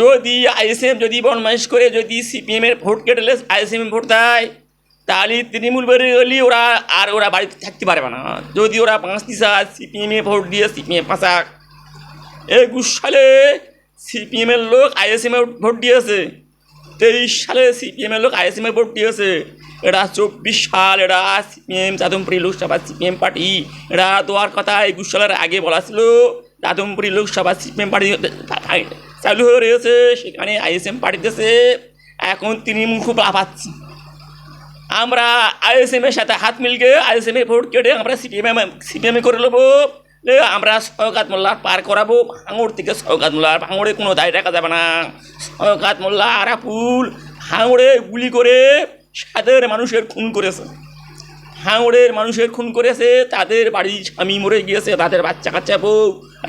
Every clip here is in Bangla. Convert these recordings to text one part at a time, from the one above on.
যদি আইএসএম যদি বনমাইশ করে, যদি সিপিএমের ভোট কেটেলে আইএসএম ভোট দেয়, তাহলে তৃণমূল বেরোলি ওরা আর ওরা বাড়িতে থাকতে পারবে না। যদি ওরা পাঁচ দিশা সিপিএমে ভোট দিয়ে সিপিএম পাশাক একুশ সালে সিপিএমের লোক আইএসএমে ভোট দিয়েছে। তেইশ সালে সিপিএমের লোক আইএসএমে ভোট দিয়েছে। এটা চব্বিশ সাল, এটা সিপিএম চাদমপুরি লোকসভা সিপিএম পার্টি। এটা দেওয়ার কথা, একুশ সালের আগে বলা ছিল চাদমপুরি লোকসভা সিপিএম পার্টি। চালু হয়ে রয়েছে, সেখানে আইএসএম পার্টি দিয়েছে এখন তৃণমূল খুব লাফাচ্ছে আমরা আইএসএম এর সাথে হাত মিলকে আইএসএম এ ভোট কেটে আমরা সিপিএম সিপিএম করে নেব। আমরা সৌগাত মোল্লার পার করাবো। ভাঙড় থেকে সৌগাত মোল্লার ভাঙড়ে কোনো দায় রাখা যাবে না। সৌগাত মোল্লা আরাফুল ভাঙড়ে গুলি করে সাদের মানুষের খুন করেছে। হাঙড়ের মানুষের খুন করেছে, তাদের বাড়ি স্বামী মরে গিয়েছে, তাদের বাচ্চা কাচ্চা বউ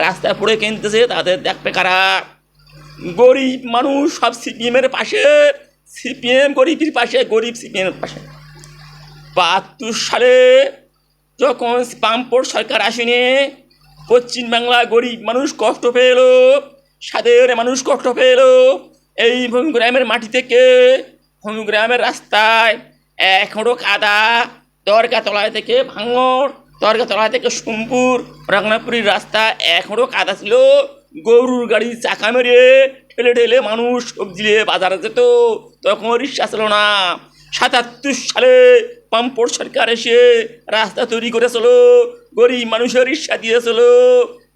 রাস্তায় পড়ে কিনতেছে তাদের দেখবে কারা? গরিব মানুষ সব সিপিএমের পাশে, সিপিএম গরিবের পাশে, গরিব সিপিএমের পাশে। বাহাত্তর সালে যখন পাম্পোর্ট সরকার আসেনি, পশ্চিমবাংলা গরিব মানুষ কষ্ট পেল, সাদের মানুষ কষ্ট পেল। এই ভূমিগ্রামের মাটি থেকে ভূমিগ্রামের রাস্তায় এখনও কাদা, দরগাতলায় থেকে ভাঙর দরগাতলা থেকে সোমপুর রঘুনাথপুরীর রাস্তা এখনও কাদা ছিল। গরুর গাড়ি চাকা মেরে ঠেলে ঠেলে মানুষ সবজি বাজারে যেত। তখন রিক্সা ছিল না। সাতাত্তর সালে পাম্পোর সরকার এসে রাস্তা তৈরি করেছিল। গরিব মানুষের রিক্সা দিয়েছিল।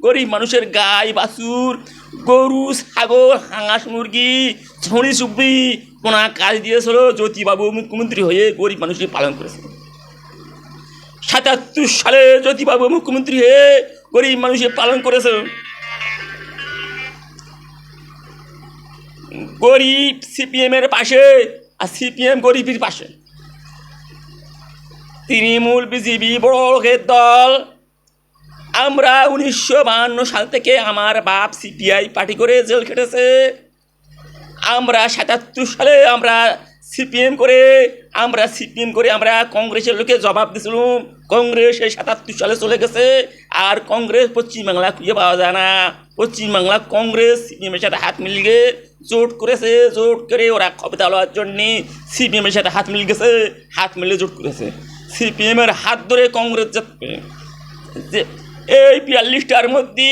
গরিব মানুষের গাই, বাছুর, গরু, ছাগল, হাঁস, মুরগি ছড়ি চুবড়ি কোনা কাজ দিয়েছিল। জ্যোতিবাবু মুখ্যমন্ত্রী হয়ে গরিব মানুষকে পালন করেছিল। সাতাত্তর সালে জ্যোতিবাবু মুখ্যমন্ত্রী হয়ে গরিব মানুষের পালন করেছে গরিব সিপিএমের পাশে আর সিপিএম গরিবের পাশে। তৃণমূল বিজেপি বড় লোকের দল। আমরা উনিশশো বাহান্ন সাল থেকে আমার বাপ সিপিআই পার্টি করে জেল খেটেছে। আমরা সাতাত্তর সালে আমরা সিপিএম করে, আমরা সিপিএম করে আমরা কংগ্রেসের লোকে জবাব দিয়েছিলাম কংগ্রেস এই সাতাত্তর সালে চলে গেছে। আর কংগ্রেস পশ্চিমবাংলা খুঁজে পাওয়া যায় না। পশ্চিমবাংলা কংগ্রেস সিপিএমের সাথে হাত মিলিয়ে জোট করেছে, জোট করে ওরা ক্ষমতা লওয়ার জন্যে সিপিএমের সাথে হাত মিল গেছে, হাত মিলে জোট করেছে। সিপিএমের হাত ধরে কংগ্রেস যাবে যে এই বিয়াল্লিশটার মধ্যে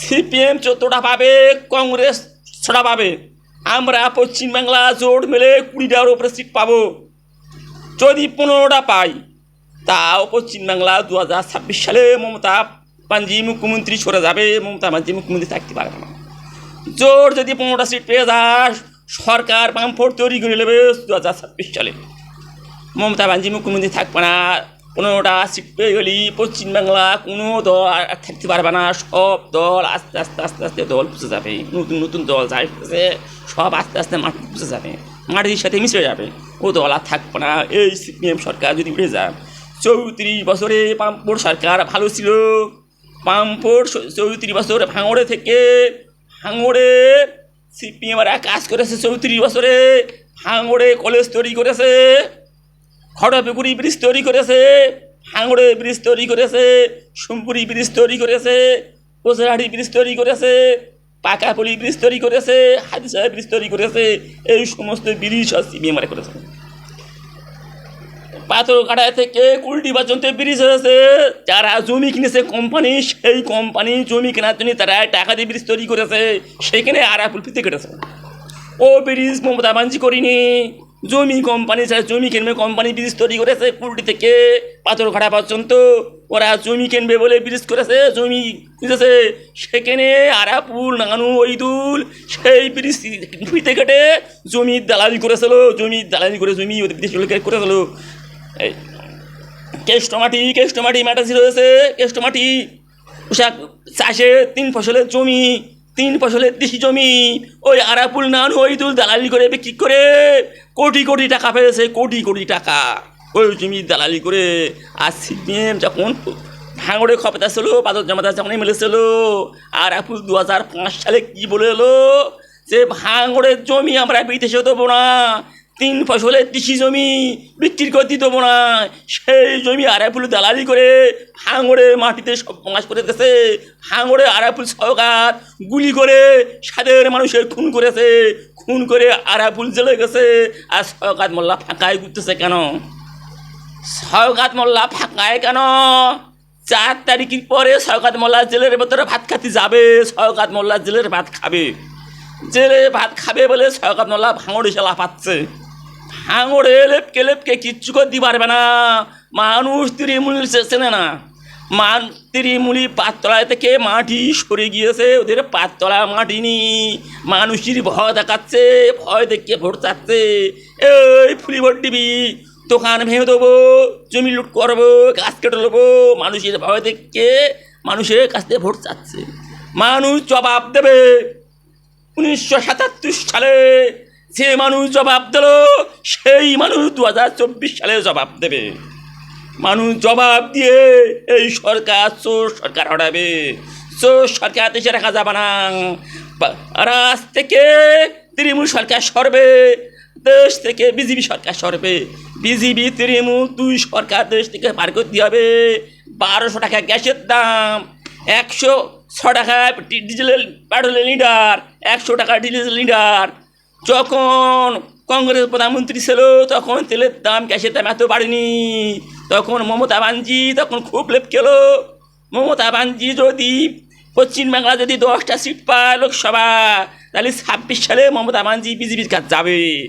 সিপিএম চোদ্দটা পাবে, কংগ্রেস ছটা পাবে। আমরা পশ্চিমবাংলা জোট মিলে কুড়িটার উপরে সিট পাবো। যদি পনেরোটা পাই, তাও পশ্চিমবাংলা দু হাজার ছাব্বিশ সালে মমতা পাঞ্জি মুখ্যমন্ত্রী সরে যাবে, মমতা পাঞ্জি মুখ্যমন্ত্রী থাকতে পারবে না। জোর যদি পনেরোটা সিট পেয়ে যায় সরকার বামফোর্ট তৈরি করে নেবে দু হাজার ছাব্বিশ সালে। মমতা বাঞ্জি মুখ্যমন্ত্রী থাকবে না, পনেরোটা সিট পেয়ে গেলি পশ্চিমবাংলা কোনো দল আর থাকতে পারবে না, সব দল আস্তে আস্তে আস্তে আস্তে দল পুষে যাবে, নতুন নতুন দল পুষে সব আস্তে আস্তে মাটি পুষে যাবে, মাটির সাথে মিশে যাবে, ও দল আর থাকবে না, এই সিপিএম সরকার যদি উঠে যায়। চৌত্রিশ বছরে পাম্পোর সরকার ভালো ছিল পাম্পোর চৌত্রিশ বছর ভাঙড়ে থেকে ভাঙড়ে সিপিএম কাজ করেছে চৌত্রিশ বছরে। ভাঙড়ে কলেজ তৈরি করেছে খড়াপুকুরি ব্রিজ তৈরি করেছে হাঙড়ে ব্রিজ তৈরি করেছে, সোমপুরি ব্রিজ তৈরি করেছে কোচরাহাটি ব্রিজ তৈরি করেছে পাকাপলি ব্রিজ তৈরি করেছে, হাদিসা ব্রিজ তৈরি করেছে, এই সমস্ত ব্রিজ সব সিবিএমআর করেছে। পাথরকাটা থেকে কুলটি পর্যন্ত ব্রিজ হয়েছে। যারা জমি কিনেছে কোম্পানি সেই কোম্পানি জমি কেনার জন্য তারা টাকা দিয়ে ব্রিজ তৈরি করেছে। সেখানে আরাপুল ফিতে কেটেছে। ও ব্রিজ মমতা বাঞ্জি করিনি। জমি কোম্পানি ছাড়া জমি কিনবে কোম্পানি ব্রিজ তৈরি করেছে কুলটি থেকে পাথরঘাটা পর্যন্ত। ওরা জমি কিনবে বলে ব্রিজ করেছে, জমি কিনেছে। সেখানে আরাপুল নানু ওইদুল সেই ব্রিজ ফিতে কেটে জমির দালালি করেছিল জমির দালালি করে জমি ওদের লোকে করেছিল। এই, কেষ্টমাটি কেষ্টমাটি ম্যাটাসি রয়েছে কেষ্টমাটি পোশাক চাষে তিন ফসলের জমি, তিন ফসলের দেশি জমি। ওই আরাপুল নান ওই দুল দালালি করে বিক্রি করে কোটি কোটি টাকা পেয়েছে, কোটি কোটি টাকা। ওই জমি দালালি করে আর সিপিএম যখন ভাঙড়ে ক্ষমতা ছিল বাদর জামাতা যখন মিলেছিল আরাপুল দু হাজার পাঁচ সালে কী বলে এলো? যে ভাঙড়ের জমি আমরা বিদেশে দেবো না তিন ফসলের কৃষি জমি বিক্রি করতে দেবো না সেই জমি আড়াইফুল দালালি করে ভাঙড়ে মাটিতে সব মাছ করে দিতেছে। ভাঙড়ে আড়াইফুল সহকাত গুলি করে সাদের মানুষের খুন করেছে। খুন করে আড়াইফুল জেলে গেছে। আর সহকাত মোল্লা ফাঁকায় ঘুরতেছে কেন? সৌগাত মোল্লা ফাঁকায় কেন? চার তারিখের পরে সৌগাত মোল্লা জেলের ভেতরে ভাত খাতে যাবে। সৌগাত মোল্লা জেলের ভাত খাবে। জেলে ভাত খাবে বলে সৌগাত মোল্লা ভাঙড়ে এসে লাফাচ্ছে ভাঙড়ে লেপকে লেপকে কিচ্ছু করতে পারবে না। মানুষ তৃণমূল চেনে না। মান তৃণমূলি পাততলায় থেকে মাটি সরে গিয়েছে, ওদের পাততলা মাটি নি মানুষের ভয় দেখাচ্ছে, ভয় দেখে ভোট চাচ্ছে। এই ফুলি ভোট দিবি দোকান ভেঙে দেবো, জমি লুট করব, গাছ কেটে নেব। মানুষের ভয় দেখে মানুষের কাছ থেকে ভোট চাচ্ছে। মানুষ জবাব দেবে। উনিশশো সাতাত্তর সালে যে মানুষ জবাব দিল, সেই মানুষ দু হাজার চব্বিশ সালে জবাব দেবে। মানুষ জবাব দিয়ে এই সরকার চোর সরকার হটাবে। চোর সরকার দেশে রাখা যাবে না। রাজ থেকে তৃণমূল সরকার সরবে, দেশ থেকে বিজেপি সরকার সরবে। বিজেপি, তৃণমূল দুই সরকার দেশ থেকে পার করতে হবে। বারোশো টাকা গ্যাসের দাম, একশো ছ টাকা ডিজেলের পেট্রোলের লিটার একশো টাকা ডিজেল লিটার যখন কংগ্রেস প্রধানমন্ত্রী ছিল, তখন তেলের দাম, গ্যাসের দাম এত বাড়েনি। তখন মমতা বানজি তখন খুব লেপ খেলো। মমতা বানজি যদি পশ্চিমবাংলা যদি দশটা সিট পায় লোকসভা, তাহলে ছাব্বিশ সালে মমতা বানজি বিজেপির কাছে যাবে।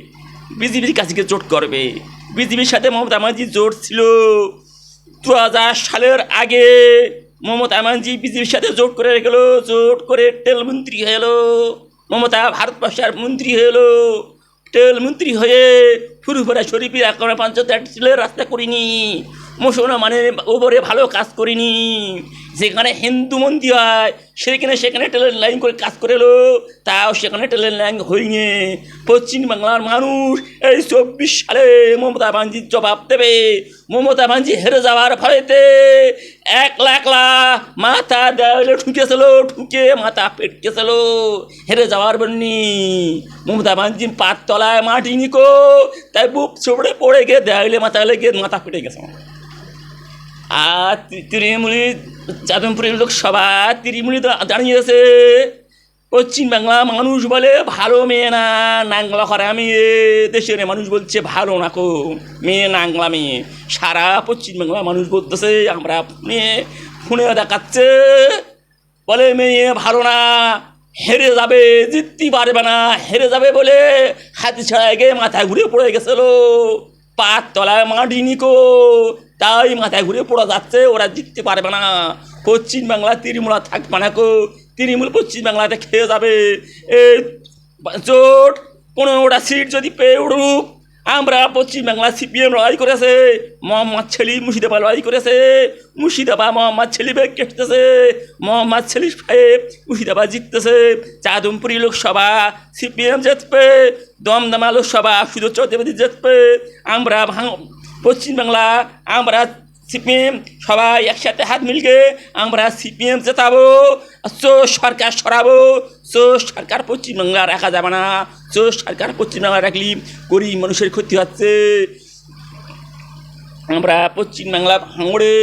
বিজেপির কাছে গিয়ে জোট করবে। বিজেপির সাথে মমতা বানজি জোট ছিল। দু হাজার সালের আগে মমতা ব্যানার্জি বিজেপির সাথে জোট করে গেল জোট করে তেলমন্ত্রী হয়ে এলো মমতা ভারতবর্ষের মন্ত্রী এলো তেল মন্ত্রী হয়ে ফুরুফুরা শরীফের আক্রমণ পঞ্চায়েত ছেলের রাস্তা করিনি। মুসলমানের ওপরে ভালো কাজ করিনি। যেখানে হিন্দু মন্দির হয়, সেখানে সেখানে টেলের লাইন করে কাজ করে এলো। তাও সেখানে টেলের লাইন হয়নি। পশ্চিম বাংলার মানুষ এই চব্বিশ সালে মমতা বাঞ্জির জবাব দেবে। মমতা বাঞ্জি হেরে যাওয়ার ফলেতে এক লাখ লাখ মাথা দেওয়ালে ঠুকেছিল, ঠুকে মাথা পেটকেছিল হেরে যাওয়ার বন্যি মমতা বাঞ্জির পাত তলায় মাটি নিকো, তাই বুক ছড়ে পড়ে গিয়ে দেওয়ালে মাথা লেগে মাথা ফেটে গেছে। আর তৃণমূলী, যাদবপুরের লোকসভা তৃণমূলী দা- দাঁড়িয়েছে। পশ্চিম বাংলা মানুষ বলে, ভালো মেয়ে না নাংলা করে মেয়ে দেশের মানুষ বলছে, ভালো না কো, মেয়ে নাংলা মেয়ে। সারা পশ্চিম বাংলা মানুষ বলতেছে, আমরা মেয়ে ফোনে দেখাচ্ছে। বলে, মেয়ে, ভালো না। হেরে যাবে, জিততে পারবে না। হেরে যাবে বলে হাতি ছাড়ায় গিয়ে মাথায় ঘুরে পড়ে গেছিল। পাত তলায় মাটি নিকো। তাই মাথায় ঘুরে পড়া যাচ্ছে, ওরা জিততে পারবে না। পশ্চিম বাংলা তৃণমূলা থাকবে না কো। তৃণমূল পশ্চিম বাংলাতে খেয়ে যাবে। এই জোট পনেরোটা সিট যদি পেয়ে উঠুক আমরা পশ্চিম বাংলা সিপিএম লড়াই করেছে, মোহাম্মদ ছেলি মুর্শিদাবাদ লড়াই করেছে, মুর্শিদাবাদ মোহাম্মদ ছেলি ব্যাগ কেটেছে মোহাম্মদ ছেলি সাহেব মুর্শিদাবাদ জিততেছে। চাদুমপুরি লোকসভা, সিপিএম জিতবে, দমদমা লোকসভা সুযোগ চৌধুরী জিতবে। আমরা পশ্চিম পশ্চিমবাংলা আমরা সিপিএম, সবাই একসাথে হাত মিলকে আমরা সিপিএম জেতাবো, সো সরকার সরাবো, সো সরকার পশ্চিমবাংলা রাখা যাবে না, সো সরকার পশ্চিমবাংলা রাখলি গরিব মানুষের ক্ষতি হচ্ছে। আমরা পশ্চিমবাংলা ভাঙড়ে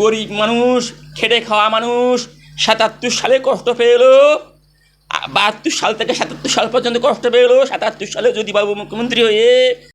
গরিব মানুষ, খেটে খাওয়া মানুষ, সাতাত্তর সালে কষ্ট পেল বাহাত্তর সাল থেকে সাতাত্তর সাল পর্যন্ত কষ্ট পেল সাতাত্তর সালে যদি বাবু মুখ্যমন্ত্রী হয়ে